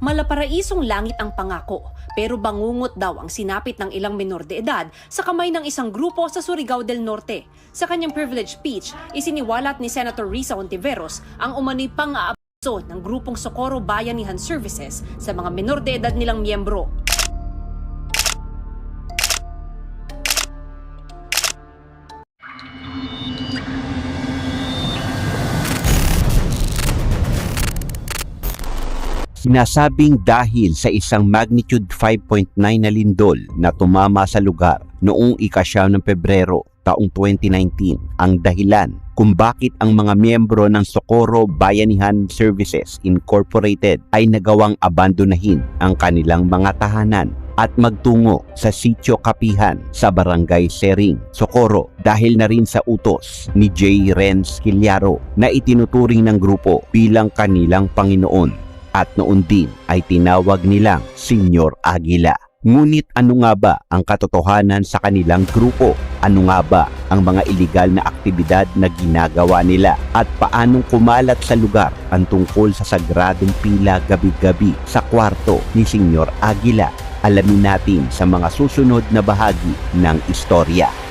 Malaparaisong langit ang pangako, pero bangungot daw ang sinapit ng ilang menor de edad sa kamay ng isang grupo sa Surigao del Norte. Sa kanyang privilege speech, isiniwalat ni Senator Risa Ontiveros ang umano'y pang-aabuso ng grupong Socorro Bayanihan Services sa mga menor de edad nilang miyembro. Sinasabing dahil sa isang magnitude 5.9 na lindol na tumama sa lugar noong ikasyaw ng Pebrero taong 2019 ang dahilan kung bakit ang mga miyembro ng Socorro Bayanihan Services Incorporated ay nagawang abandonahin ang kanilang mga tahanan at magtungo sa sitio Kapihan sa Barangay Sering, Socorro dahil na rin sa utos ni J. Renz Quilyaro na itinuturing ng grupo bilang kanilang Panginoon at noon din ay tinawag nilang Senyor Aguila. Ngunit ano nga ba ang katotohanan sa kanilang grupo? Ano nga ba ang mga iligal na aktibidad na ginagawa nila? At paanong kumalat sa lugar ang tungkol sa sagradong pila gabi-gabi sa kwarto ni Senyor Aguila? Alamin natin sa mga susunod na bahagi ng istorya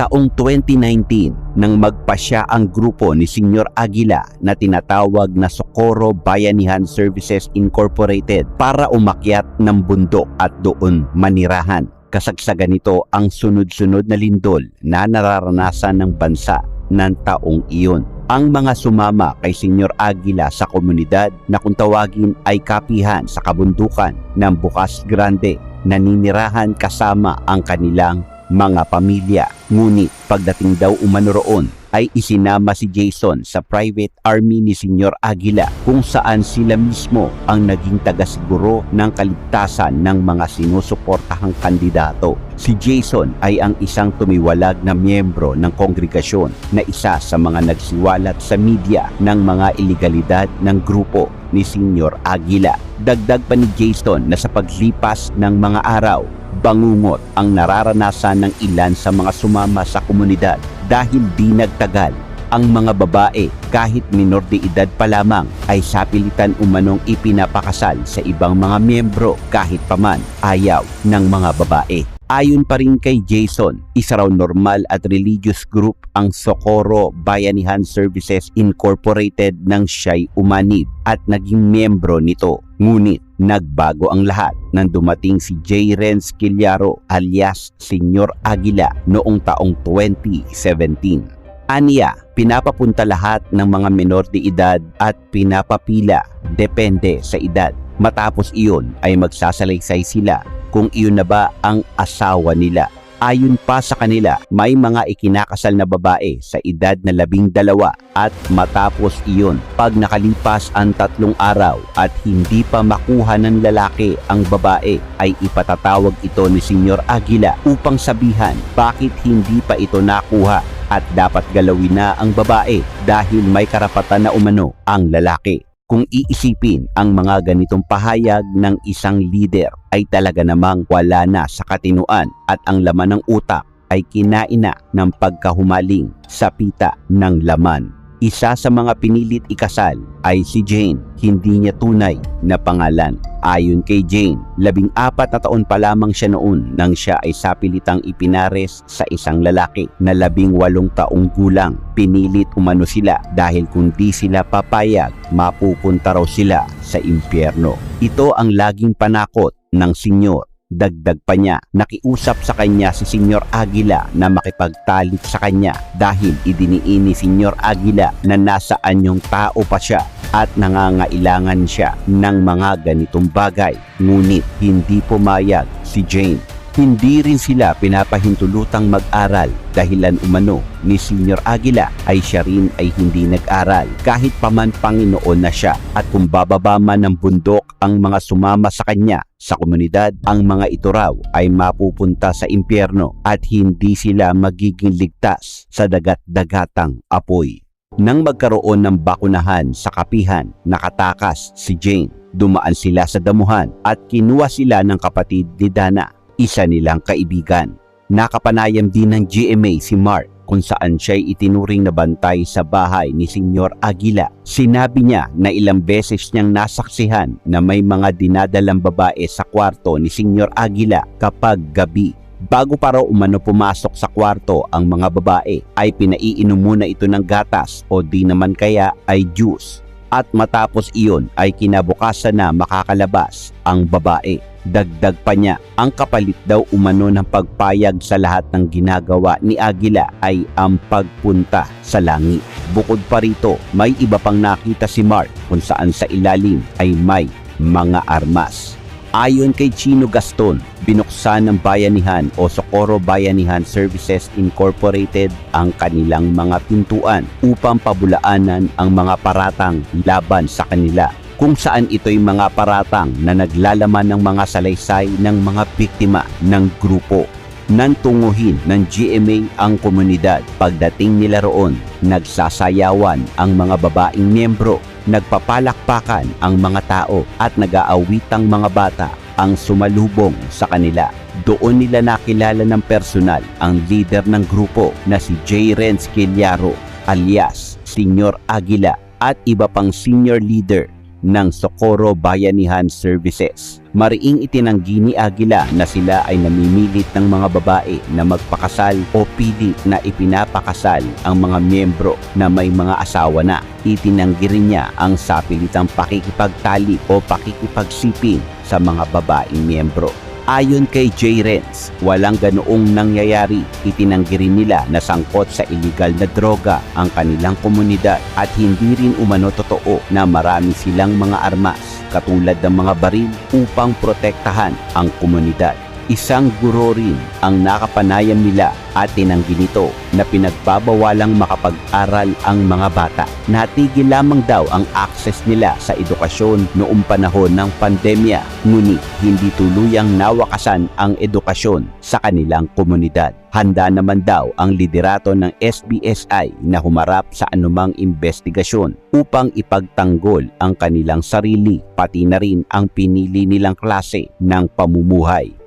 taong 2019 nang magpasya ang grupo ni Senyor Aguila na tinatawag na Socorro Bayanihan Services Incorporated para umakyat ng bundok at doon manirahan. Kasagsagan nito ang sunod-sunod na lindol na nararanasan ng bansa ng taong iyon. Ang mga sumama kay Senyor Aguila sa komunidad na kung tawagin ay kapihan sa kabundukan ng Bukas Grande naninirahan kasama ang kanilang mga pamilya. Ngunit pagdating daw umano roon ay isinama si Jason sa private army ni Senyor Aguila kung saan sila mismo ang naging tagasiguro ng kaligtasan ng mga sinusuportahang kandidato. Si Jason ay ang isang tumiwalag na miyembro ng kongregasyon na isa sa mga nagsiwalat sa media ng mga ilegalidad ng grupo ni Senyor Aguila. Dagdag pa ni Jason na sa paglipas ng mga araw bangungot ang nararanasan ng ilan sa mga sumama sa komunidad dahil di nagtagal ang mga babae kahit minor de edad pa lamang ay sapilitan umanong ipinapakasal sa ibang mga miyembro kahit paman ayaw ng mga babae. Ayon pa rin kay Jason, isa raw normal at religious group ang Socorro Bayanihan Services Incorporated ng siya'y umanib at naging miyembro nito. Ngunit nagbago ang lahat nang dumating si J. Renz Quilyaro alias Senyor Aguila noong taong 2017. Aniya, pinapapunta lahat ng mga menor de edad at pinapapila depende sa edad. Matapos iyon ay magsasalaysay sila kung iyon na ba ang asawa nila. Ayon pa sa kanila, may mga ikinakasal na babae sa edad na labing dalawa at matapos iyon, pag nakalipas ang tatlong araw at hindi pa makuha ng lalaki ang babae, ay ipatatawag ito ni Senyor Aguila upang sabihan bakit hindi pa ito nakuha at dapat galawin na ang babae dahil may karapatan na umano ang lalaki. Kung iisipin ang mga ganitong pahayag ng isang leader ay talaga namang wala na sa katinuan at ang laman ng utak ay kinaina ng pagkahumaling sa pita ng laman. Isa sa mga pinilit ikasal ay si Jane, hindi niya tunay na pangalan. Ayon kay Jane, labing apat na taon pa lamang siya noon nang siya ay sapilitang ipinares sa isang lalaki na labing walong taong gulang. Pinilit umano sila dahil kung di sila papayag, mapupunta raw sila sa impyerno. Ito ang laging panakot ng senyor Dagdag pa niya, nakiusap sa kanya si Senyor Aguila na makipagtalik sa kanya dahil idiniin ni Senyor Aguila na nasa anyong tao pa siya at nangangailangan siya ng mga ganitong bagay. Ngunit hindi pumayag si Jane. Hindi rin sila pinapahintulutang mag-aral dahilan umano ni Senior Aguila ay siya rin ay hindi nag-aral kahit paman Panginoon na siya at kung bababa man ng bundok ang mga sumama sa kanya sa komunidad ang mga ito raw ay mapupunta sa impyerno at hindi sila magiging ligtas sa dagat-dagatang apoy. Nang magkaroon ng bakunahan sa kapihan, nakatakas si Jane. Dumaan sila sa damuhan at kinuha sila ng kapatid ni Dana isa nilang kaibigan. Nakapanayam din ng GMA si Mark kung saan siya'y itinuring na bantay sa bahay ni Senyor Aguila. Sinabi niya na ilang beses niyang nasaksihan na may mga dinadalang babae sa kwarto ni Senyor Aguila kapag gabi. Bago pa raw umano pumasok sa kwarto ang mga babae ay pinaiinom muna ito ng gatas o di naman kaya ay juice. At matapos iyon ay kinabukasan na makakalabas ang babae. Dagdag pa niya, ang kapalit daw umano ng pagpayag sa lahat ng ginagawa ni Agila ay ang pagpunta sa langit. Bukod pa rito, may iba pang nakita si Mark kung saan sa ilalim ay may mga armas. Ayon kay Chino Gaston, binuksan ng Bayanihan o Socorro Bayanihan Services Incorporated ang kanilang mga pintuan upang pabulaanan ang mga paratang laban sa kanila kung saan ito'y mga paratang na naglalaman ng mga salaysay ng mga biktima ng grupo. Nantunguhin ng GMA ang komunidad pagdating nila roon, nagsasayawan ang mga babaeng miyembro, nagpapalakpakan ang mga tao at nag-aawitang mga bata ang sumalubong sa kanila. Doon nila nakilala ng personal ang leader ng grupo na si J. Renz Quiliaro alias Senior Aguila at iba pang senior leader ng Socorro Bayanihan Services. Mariing itinanggi ni Aguila na sila ay namimilit ng mga babae na magpakasal o pilit na ipinapakasal ang mga miyembro na may mga asawa na. Itinanggi rin niya ang sapilitang pakikipagtali o pakikipagsiping sa mga babaeng miyembro. Ayon kay J. Renz, walang ganoong nangyayari. Itinanggi rin nila na sangkot sa illegal na droga ang kanilang komunidad at hindi rin umano totoo na marami silang mga armas katulad ng mga baril upang protektahan ang komunidad. Isang guro rin ang nakapanayam nila at tinanggi nito na pinagbabawalang makapag-aral ang mga bata. Natigil lamang daw ang access nila sa edukasyon noong panahon ng pandemya, ngunit hindi tuluyang nawakasan ang edukasyon sa kanilang komunidad. Handa naman daw ang liderato ng SBSI na humarap sa anumang investigasyon upang ipagtanggol ang kanilang sarili pati na rin ang pinili nilang klase ng pamumuhay.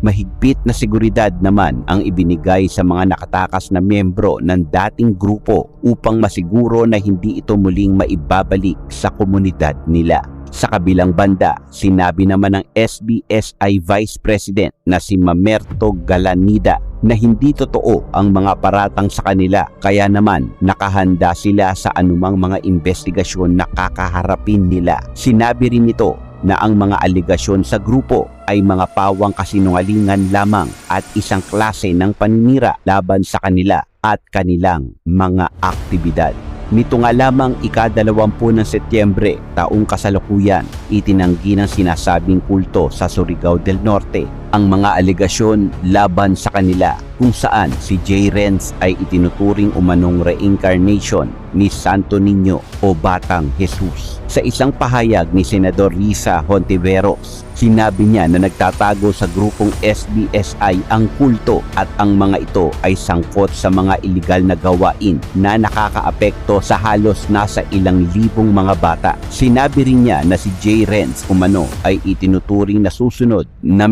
Mahigpit na seguridad naman ang ibinigay sa mga nakatakas na miyembro ng dating grupo upang masiguro na hindi ito muling maibabalik sa komunidad nila. Sa kabilang banda, sinabi naman ng SBSI Vice President na si Mamerto Galanida na hindi totoo ang mga paratang sa kanila kaya naman nakahanda sila sa anumang mga investigasyon na kakaharapin nila. Sinabi rin ito na ang mga aligasyon sa grupo ay mga pawang kasinungalingan lamang at isang klase ng paninira laban sa kanila at kanilang mga aktibidad. Nito nga lamang ikadalawampu ng Setyembre taong kasalukuyan, itinanggi ng sinasabing kulto sa Surigao del Norte ang mga aligasyon laban sa kanila kung saan si J. Renz ay itinuturing umanong reincarnation ni Santo Niño o Batang Jesus. Sa isang pahayag ni Senador Risa Hontiveros, sinabi niya na nagtatago sa grupong SBSI ang kulto at ang mga ito ay sangkot sa mga iligal na gawain na nakakaapekto sa halos nasa ilang libong mga bata. Sinabi rin niya na si J. Renz umano ay itinuturing na susunod na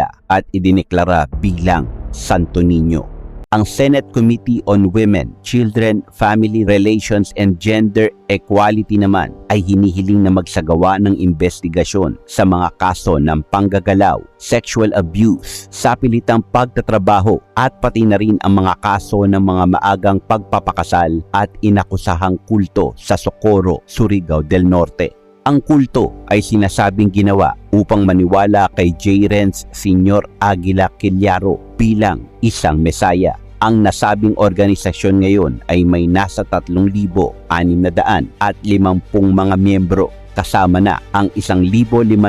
mesaya at idineklara bilang Santo Niño. Ang Senate Committee on Women, Children, Family Relations and Gender Equality naman ay hinihiling na magsagawa ng investigasyon sa mga kaso ng panggagalaw, sexual abuse, sapilitang pagtatrabaho at pati na rin ang mga kaso ng mga maagang pagpapakasal at inakusahang kulto sa Socorro, Surigao del Norte. Ang kulto ay sinasabing ginawa upang maniwala kay J. Renz Senior Aguila Quiliaro bilang isang mesaya. Ang nasabing organisasyon ngayon ay may nasa 3,600 at 50 mga miyembro kasama na ang 1,587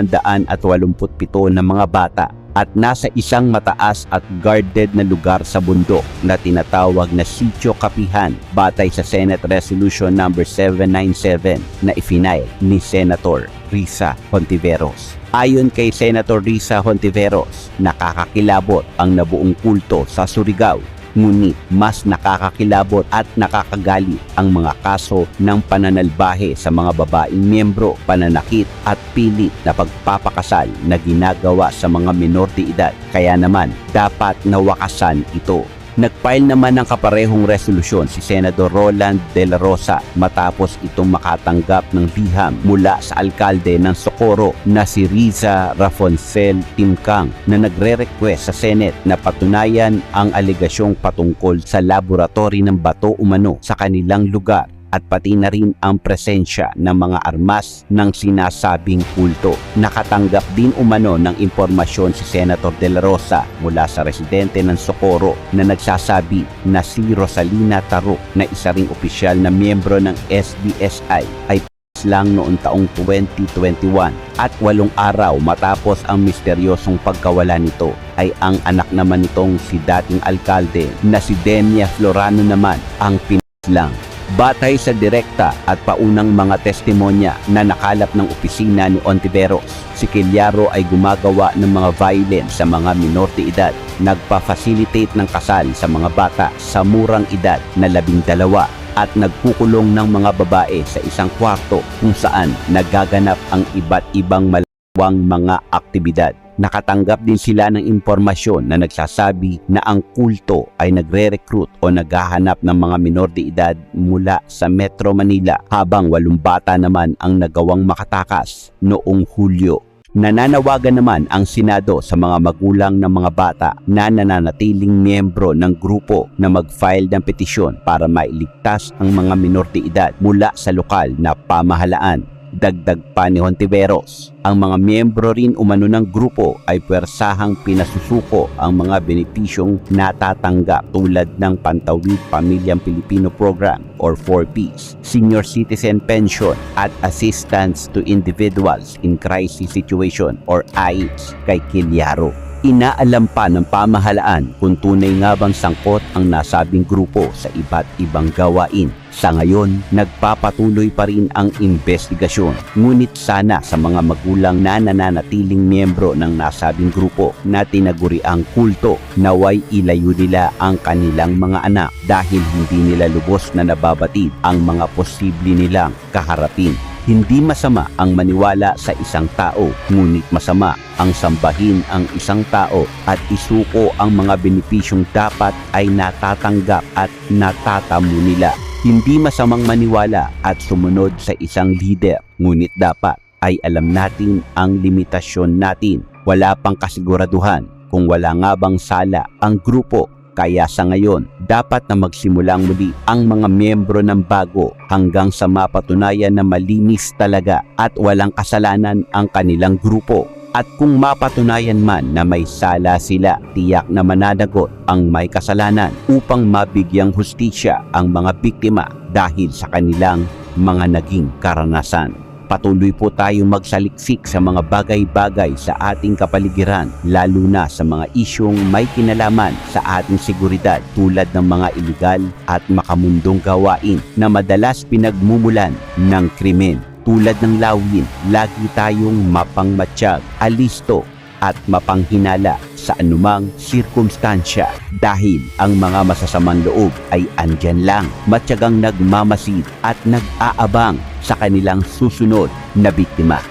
na mga bata at nasa isang mataas at guarded na lugar sa bundok na tinatawag na Sitio Kapihan batay sa Senate Resolution number 797 na ifinail ni Senator Risa Hontiveros. Ayon kay Senator Risa Hontiveros, nakakakilabot ang nabuong kulto sa Surigao Ngunit mas nakakakilabot at nakakagali ang mga kaso ng pananalbahe sa mga babaeng miyembro, pananakit at pilit na pagpapakasal na ginagawa sa mga minor de edad. Kaya naman, dapat nawakasan ito. Nagfile naman ng kaparehong resolusyon si Senador Roland De La Rosa matapos itong makatanggap ng biham mula sa alkalde ng Socorro na si Riza Rafoncel Timkang na nagre-request sa Senate na patunayan ang alegasyong patungkol sa laboratory ng bato umano sa kanilang lugar at pati na rin ang presensya ng mga armas ng sinasabing kulto. Nakatanggap din umano ng impormasyon si Senator De La Rosa mula sa residente ng Socorro na nagsasabi na si Rosalina Taruk na isa ring opisyal na miyembro ng SDSI ay lang noong taong 2021 at walong araw matapos ang misteryosong pagkawala nito ay ang anak naman nitong si dating alkalde na si Demia Florano naman ang pinaslang. Batay sa direkta at paunang mga testimonya na nakalap ng opisina ni Ontiveros, si Kilyaro ay gumagawa ng mga violence sa mga minor de edad, nagpa-facilitate ng kasal sa mga bata sa murang edad na labing dalawa at nagkukulong ng mga babae sa isang kwarto kung saan nagaganap ang iba't ibang malawang mga aktibidad. Nakatanggap din sila ng impormasyon na nagsasabi na ang kulto ay nagre-recruit o naghahanap ng mga minor de edad mula sa Metro Manila habang walong bata naman ang nagawang makatakas noong Hulyo. Nananawagan naman ang Senado sa mga magulang ng mga bata na nananatiling miyembro ng grupo na mag-file ng petisyon para mailigtas ang mga minor de edad mula sa lokal na pamahalaan. Dagdag pa ni Hontiveros, ang mga miyembro rin umano ng grupo ay pwersahang pinasusuko ang mga benepisyong natatanggap tulad ng Pantawid Pamilyang Pilipino Program or 4Ps, Senior Citizen Pension at Assistance to Individuals in Crisis Situation or AIDS kay Kilyaro. Inaalam pa ng pamahalaan kung tunay nga bang sangkot ang nasabing grupo sa iba't ibang gawain. Sa ngayon, nagpapatuloy pa rin ang investigasyon. Ngunit sana sa mga magulang na nananatiling miyembro ng nasabing grupo na tinaguriang kulto, naway ilayo nila ang kanilang mga anak dahil hindi nila lubos na nababatid ang mga posible nilang kaharapin. Hindi masama ang maniwala sa isang tao, ngunit masama ang sambahin ang isang tao at isuko ang mga benepisyong dapat ay natatanggap at natatamo nila. Hindi masamang maniwala at sumunod sa isang leader, ngunit dapat ay alam natin ang limitasyon natin. Wala pang kasiguraduhan kung wala nga bang sala ang grupo kaya sa ngayon, dapat na magsimulang muli ang mga miyembro ng bago hanggang sa mapatunayan na malinis talaga at walang kasalanan ang kanilang grupo. At kung mapatunayan man na may sala sila, tiyak na mananagot ang may kasalanan upang mabigyang hustisya ang mga biktima dahil sa kanilang mga naging karanasan. Patuloy po tayong magsaliksik sa mga bagay-bagay sa ating kapaligiran, lalo na sa mga isyong may kinalaman sa ating seguridad tulad ng mga ilegal at makamundong gawain na madalas pinagmumulan ng krimen. Tulad ng lawin, lagi tayong mapangmatsyag, alisto at mapanghinala sa anumang sirkumstansya dahil ang mga masasamang loob ay andyan lang, matyagang nagmamasid at nag-aabang sa kanilang susunod na biktima.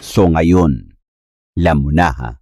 So ngayon, alam mo na ha.